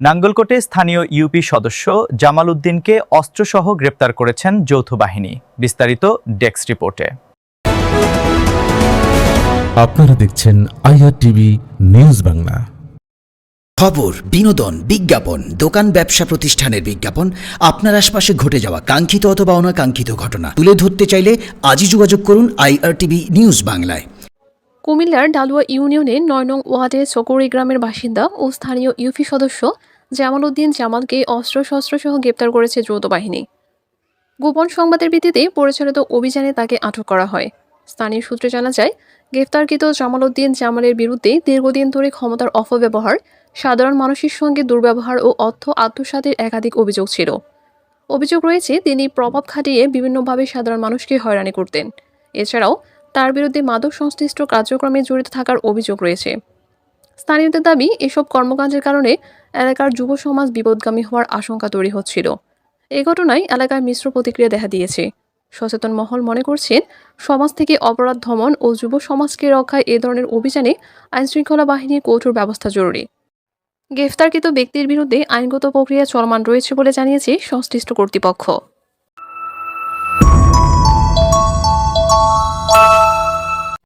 নাঙ্গলকোটে স্থানীয় ইউপি সদস্য জামাল উদ্দিনকে অস্ত্রসহ গ্রেপ্তার করেছেন যৌথ বাহিনী। বিস্তারিত ডেস্ক রিপোর্টে। আপনারা দেখছেন আইআর টিভি নিউজ বাংলা। খবর বিনোদন বিজ্ঞাপন দোকান ব্যবসা প্রতিষ্ঠানের বিজ্ঞাপন আপনার আশপাশে ঘটে যাওয়া কাঙ্ক্ষিত অথবা অনাকাঙ্ক্ষিত ঘটনা তুলে ধরতে চাইলে আজই যোগাযোগ করুন আইআরটিভি নিউজ বাংলায়। কুমিল্লার ডালুয়া ইউনিয়নের নয় নং ওয়ার্ডের চকরি গ্রামের বাসিন্দা ও স্থানীয় ইউপি সদস্য জামাল উদ্দিন জামালকে অস্ত্রশস্ত্র সহ গ্রেপ্তার করেছে যৌথ বাহিনী গোপন সংবাদের ভিত্তিতে পরিচালিত অভিযানে তাকে আটক করা হয়। স্থানীয় সূত্রে জানা যায় গ্রেফতারকৃত জামাল উদ্দিন জামালের বিরুদ্ধে দীর্ঘদিন ধরে ক্ষমতার অপব্যবহার, সাধারণ মানুষের সঙ্গে দুর্ব্যবহার ও অর্থ আত্মসাতের একাধিক অভিযোগ ছিল। অভিযোগ রয়েছে, তিনি প্রভাব খাটিয়ে বিভিন্নভাবে সাধারণ মানুষকে হয়রানি করতেন। এছাড়াও তার বিরুদ্ধে মাদক সংশ্লিষ্ট কার্যক্রমে জড়িত থাকার অভিযোগ রয়েছে। স্থানীয়দের দাবি, এসব কর্মকাণ্ডের কারণে এলাকার যুব সমাজ বিপদগামী হওয়ার আশঙ্কা তৈরি হচ্ছিল। এ ঘটনায় এলাকায় মিশ্র প্রতিক্রিয়া দেখা দিয়েছে। সচেতন মহল মনে করছেন সমাজ থেকে অপরাধ দমন ও যুব সমাজকে রক্ষায় এ ধরনের অভিযানে আইনশৃঙ্খলা বাহিনীর কঠোর ব্যবস্থা জরুরি। গ্রেফতারকৃত ব্যক্তির বিরুদ্ধে আইনগত প্রক্রিয়া চলমান রয়েছে বলে জানিয়েছে সংশ্লিষ্ট কর্তৃপক্ষ।